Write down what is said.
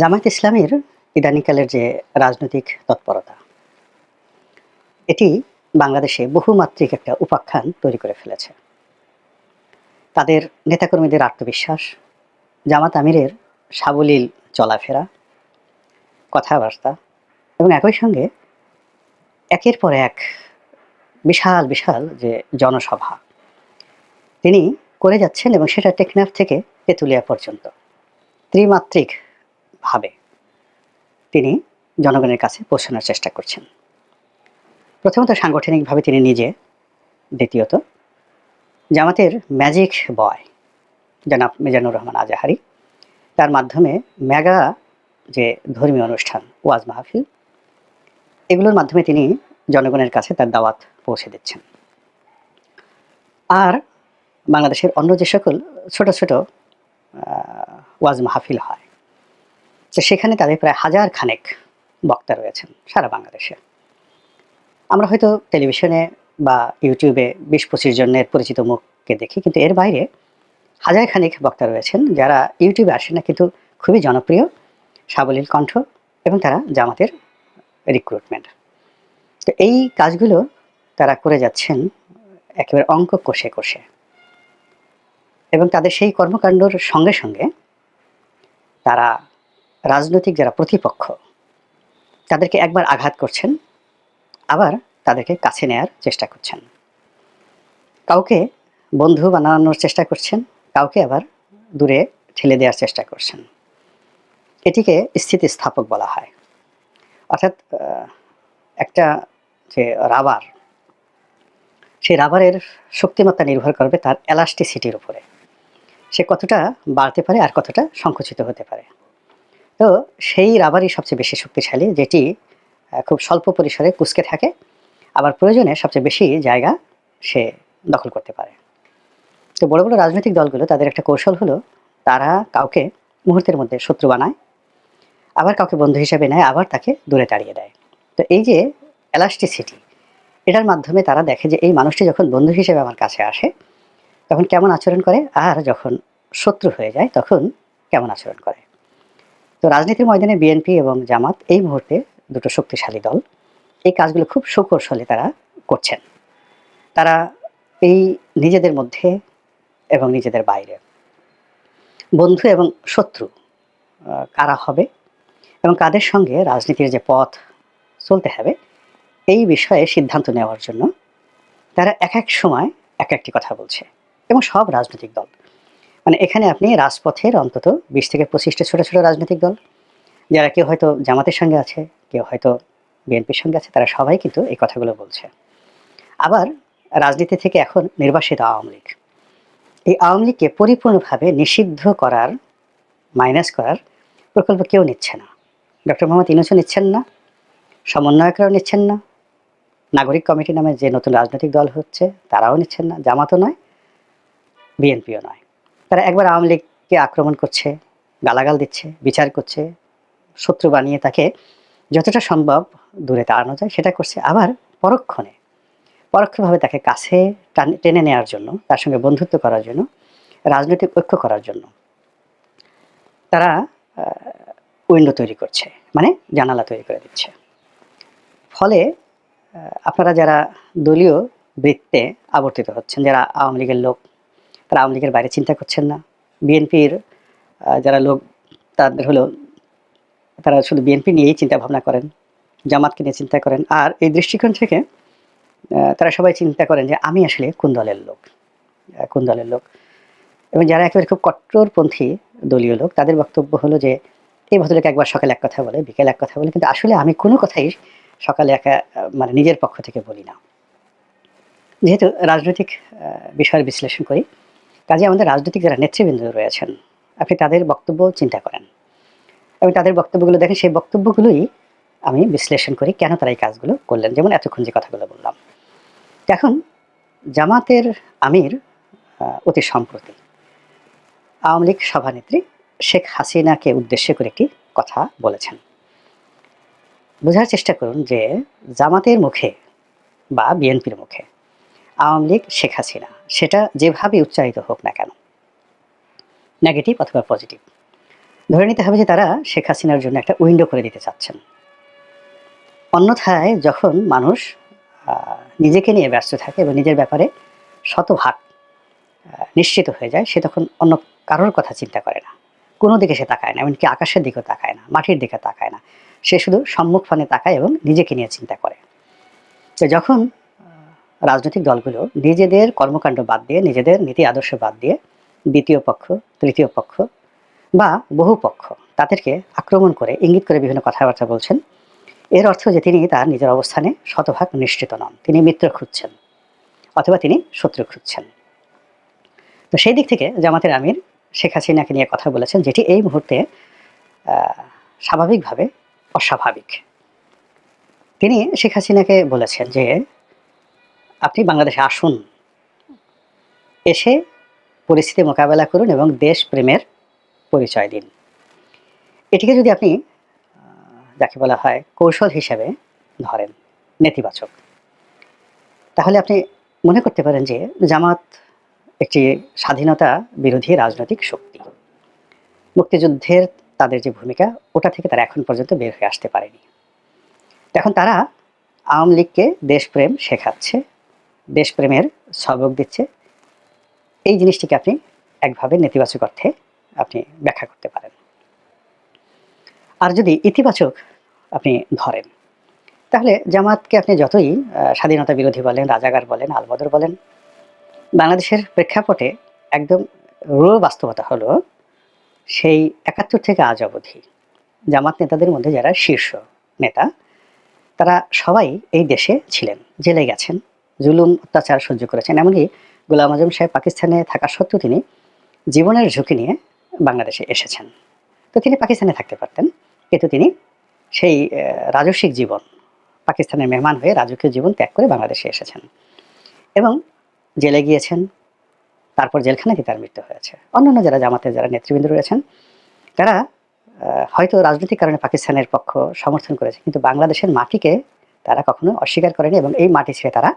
জামায়াত ইসলামের ইদানিকালের যে রাজনৈতিক তৎপরতা, এটি বাংলাদেশে বহুমাত্রিক একটা উপাখ্যান তৈরি করে ফেলেছে। তাদের নেতাকর্মীদের আত্মবিশ্বাস, জামাত আমিরের সাবলীল চলাফেরা, কথাবার্তা এবং একই সঙ্গে একের পর এক বিশাল বিশাল যে জনসভা, তিনি করে যাচ্ছেন এবং সেটা টেকনাফ থেকে তেঁতুলিয়া পর্যন্ত। ত্রিমাত্রিক তিনি জনগণের কাছে পৌঁছানোর চেষ্টা করছেন। প্রথমত সাংগঠনিকভাবে তিনি নিজে, দ্বিতীয়ত জামাতের ম্যাজিক বয় জনাব মিজানুর রহমান আজাহারি। তার মাধ্যমে মেগা যে ধর্মীয় অনুষ্ঠান, ওয়াজ মাহফিল, এগুলোর মাধ্যমে তিনি জনগণের কাছে তার দাওয়াত পৌঁছে দিচ্ছেন। আর বাংলাদেশের অন্য যে সকল ছোট ছোট ওয়াজ মাহফিল হয় তো সেখানে তাদের প্রায় হাজার খানেক বক্তা রয়েছেন সারা বাংলাদেশে। আমরা হয়তো টেলিভিশনে বা ইউটিউবে বিশ পঁচিশ জনের পরিচিত মুখকে দেখি, কিন্তু এর বাইরে হাজার খানেক বক্তা রয়েছেন যারা ইউটিউবে আসে না, কিন্তু খুবই জনপ্রিয়, সাবলীল কণ্ঠ এবং তারা জামাতের রিক্রুটমেন্ট তো এই কাজগুলো তারা করে যাচ্ছেন একেবারে অঙ্ক কষে কষে। এবং তাদের সেই কর্মকাণ্ডর সঙ্গে সঙ্গে তারা রাজনৈতিক যারা প্রতিপক্ষ, তাদেরকে একবার আঘাত করছেন, আবার তাদেরকে কাছে নেয়ার চেষ্টা করছেন। কাউকে বন্ধু বানানোর চেষ্টা করছেন, কাউকে আবার দূরে ঠেলে দেওয়ার চেষ্টা করছেন। এটিকে স্থিতিস্থাপক বলা হয়। অর্থাৎ একটা যে রাবার, সেই রাবারের শক্তিমত্তা নির্ভর করবে তার এলাস্টিসিটির উপরে। সে কতটা বাড়তে পারে আর কতটা সংকুচিত হতে পারে। তো সেই রাবারই সবচেয়ে বেশি শক্তিশালী, যেটি খুব স্বল্প পরিসরে কুচকে থাকে। আবার প্রয়োজনে সবচেয়ে বেশি জায়গা সে দখল করতে পারে। তো বড় বড় রাজনৈতিক দলগুলো তাদের একটা কৌশল হলো, তারা কাউকে মুহূর্তের মধ্যে শত্রু বানায়, আবার কাউকে বন্ধু হিসেবে নেয়, আবার তাকে দূরে তাড়িয়ে দেয়। তো এই যে এলাস্টিসিটি এটার মাধ্যমে তারা দেখে যে এই মানুষটি যখন বন্ধু হিসেবে আমার কাছে আসে, তখন কেমন আচরণ করে? আর যখন শত্রু হয়ে যায়, তখন কেমন আচরণ করে? তো রাজনীতির ময়দানে বিএনপি এবং জামাত এই মুহূর্তে দুটো শক্তিশালী দল। এই কাজগুলো খুব সুকৌশলে তারা করছেন। তারা এই নিজেদের মধ্যে এবং নিজেদের বাইরে। বন্ধু এবং শত্রু কারা হবে এবং কাদের সঙ্গে রাজনীতির যে পথ চলতে হবে, এই বিষয়ে সিদ্ধান্ত নেওয়ার জন্য তারা এক এক সময় এক একটি কথা বলছে এবং সব রাজনৈতিক দল। মানে এখানে আপনি রাজপথের অন্তত বিশ থেকে পঁচিশটা ছোটো ছোটো রাজনৈতিক দল। যারা কেউ হয়তো জামাতের সঙ্গে আছে, কেউ হয়তো বিএনপির সঙ্গে আছে, তারা সবাই কিন্তু এই কথাগুলো বলছে। আবার রাজনীতি থেকে এখন নির্বাসিত আওয়ামী লীগ। এই আওয়ামী লীগকে পরিপূর্ণভাবে নিষিদ্ধ করার, মাইনাস করার প্রকল্প কেউ নিচ্ছে না। ডক্টর মোহাম্মদ ইনুসও নিচ্ছেন না, সমন্বয়করাও নিচ্ছেন না, নাগরিক কমিটি নামে যে নতুন রাজনৈতিক দল হচ্ছে, তারাও নিচ্ছেন না, জামাতও নয়, বিএনপিও নয়। তারা একবার আওয়ামী লীগকে আক্রমণ করছে, গালাগাল দিচ্ছে, বিচার করছে, শত্রু বানিয়ে তাকে যতটা সম্ভব দূরে তাড়ানো যায় সেটা করছে। আবার পরক্ষণে, পরোক্ষভাবে তাকে কাছে টান- নেওয়ার জন্য, তার সঙ্গে বন্ধুত্ব করার জন্য, রাজনৈতিক ঐক্য করার জন্য তারা উইন্ডো তৈরি করছে মানে জানালা তৈরি করে দিচ্ছে। ফলে আপনারা যারা দলীয় বৃত্তে আবর্তিত হচ্ছেন, যারা আওয়ামী লীগের লোক তারা আওয়ামী লীগের বাইরে চিন্তা করছেন না। বিএনপির যারা লোক, তাদের হলো, তারা শুধু বিএনপি নিয়েই চিন্তা ভাবনা করেন, জামাতকে নিয়ে চিন্তা করেন। আর এই দৃষ্টিকোণ থেকে তারা সবাই চিন্তা করেন যে আমি আসলে কোন দলের লোক কোন দলের লোক। এবং যারা একেবারে খুব কট্টরপন্থী দলীয় লোক, তাদের বক্তব্য হলো যে এই ভদ্রলোক একবার সকালে এক কথা বলে, বিকেলে এক কথা বলে, কিন্তু আসলে আমি কোনো কথাই সকালে একা মানে নিজের পক্ষ থেকে বলি না। যেহেতু রাজনৈতিক বিষয়ের বিশ্লেষণ করি কাজে আমাদের রাজনৈতিক যারা নেতৃবৃন্দ রয়েছেন, আপনি তাদের বক্তব্য চিন্তা করেন। এবং তাদের বক্তব্যগুলো দেখেন, সেই বক্তব্যগুলোই আমি বিশ্লেষণ করি কেন তারা এই কাজগুলো করলেন। যেমন এতক্ষণ যে কথাগুলো বললাম। এখন জামাতের আমির অতি সম্প্রতি আওয়ামী লীগ সভানেত্রী শেখ হাসিনাকে উদ্দেশ্য করে একটি কথা বলেছেন। বোঝার চেষ্টা করুন যে জামাতের মুখে বা বিএনপির মুখে আওয়ামী লীগ শেখ হাসিনা। সেটা যেভাবে উচ্চারিত হোক না কেন। নেগেটিভ অথবা পজিটিভ ধরে নিতে হবে যে তারা শেখ হাসিনার জন্য একটা উইন্ডো করে দিতে চাচ্ছেন। অন্যথায় যখন মানুষ নিজেকে নিয়ে ব্যস্ত থাকে এবং নিজের ব্যাপারে শতভাগ নিশ্চিত হয়ে যায়, সে তখন অন্য কারোর কথা চিন্তা করে না। কোনো দিকে সে তাকায় না, এমনকি আকাশের দিকেও তাকায় না, মাটির দিকে তাকায় না। সে শুধু সম্মুখ ফানে তাকায় এবং নিজেকে নিয়ে চিন্তা করে। তো যখন রাজনৈতিক দলগুলো নিজেদের কর্মকাণ্ড বাদ দিয়ে, নিজেদের নীতি আদর্শ বাদ দিয়ে দ্বিতীয় পক্ষ, তৃতীয় পক্ষ বা বহু পক্ষ তাদেরকে আক্রমণ করে, ইঙ্গিত করে বিভিন্ন কথাবার্তা বলছেন। এর অর্থ যে তিনি তার নিজের অবস্থানে শতভাগ নিশ্চিত নন। তিনি মিত্র খুঁজছেন অথবা তিনি শত্রু খুঁজছেন। তো সেই দিক থেকে জামাতের আমির শেখ হাসিনাকে নিয়ে কথা বলেছেন, যেটি এই মুহূর্তে স্বাভাবিকভাবে অস্বাভাবিক। তিনি শেখ হাসিনাকে বলেছেন যে আপনি বাংলাদেশে আসুন। এসে পরিস্থিতি মোকাবেলা করুন এবং দেশপ্রেমের পরিচয় দিন। এটিকে যদি আপনি যাকে বলা হয় কৌশল হিসেবে ধরেন, নেতিবাচক, তাহলে আপনি মনে করতে পারেন যে জামাত একটি স্বাধীনতা বিরোধী রাজনৈতিক শক্তি। মুক্তিযুদ্ধের তাদের যে ভূমিকা, ওটা থেকে তারা এখন পর্যন্ত বের হয়ে আসতে পারেনি। এখন তারা আওয়ামী লীগকে দেশপ্রেম শেখাচ্ছে দেশপ্রেমের সবক দিচ্ছে। এই জিনিসটিকে আপনি একভাবে নেতিবাচক অর্থে আপনি ব্যাখ্যা করতে পারেন। আর যদি ইতিবাচক আপনি ধরেন, তাহলে জামাতকে আপনি যতই স্বাধীনতা বিরোধী বলেন রাজাগার বলেন, আলবদর বলেন, বাংলাদেশের প্রেক্ষাপটে একদম রূঢ় বাস্তবতা হলো সেই একাত্তর থেকে আজ অবধি জামাত নেতাদের মধ্যে যারা শীর্ষ নেতা, তারা সবাই এই দেশে ছিলেন, জেলে গেছেন। জুলুম, অত্যাচার সহ্য করেছেন। এমনকি গোলাম আজম সাহেব পাকিস্তানে থাকা সত্ত্বেও তিনি জীবনের ঝুঁকি নিয়ে বাংলাদেশে এসেছেন। তো তিনি পাকিস্তানে থাকতে পারতেন। কিন্তু তিনি সেই রাজস্বিক জীবন, পাকিস্তানের মেহমান হয়ে রাজকীয় জীবন ত্যাগ করে বাংলাদেশে এসেছেন। এবং জেলে গিয়েছেন। তারপর জেলখানাতে তার মৃত্যু হয়েছে। অন্যান্য যারা জামাতের যারা নেতৃবৃন্দ রয়েছেন, তারা হয়তো রাজনৈতিক কারণে পাকিস্তানের পক্ষ সমর্থন করেছে, কিন্তু বাংলাদেশের মাটিকে তারা কখনো অস্বীকার করেনি এবং এই মাটি ছেড়ে তারা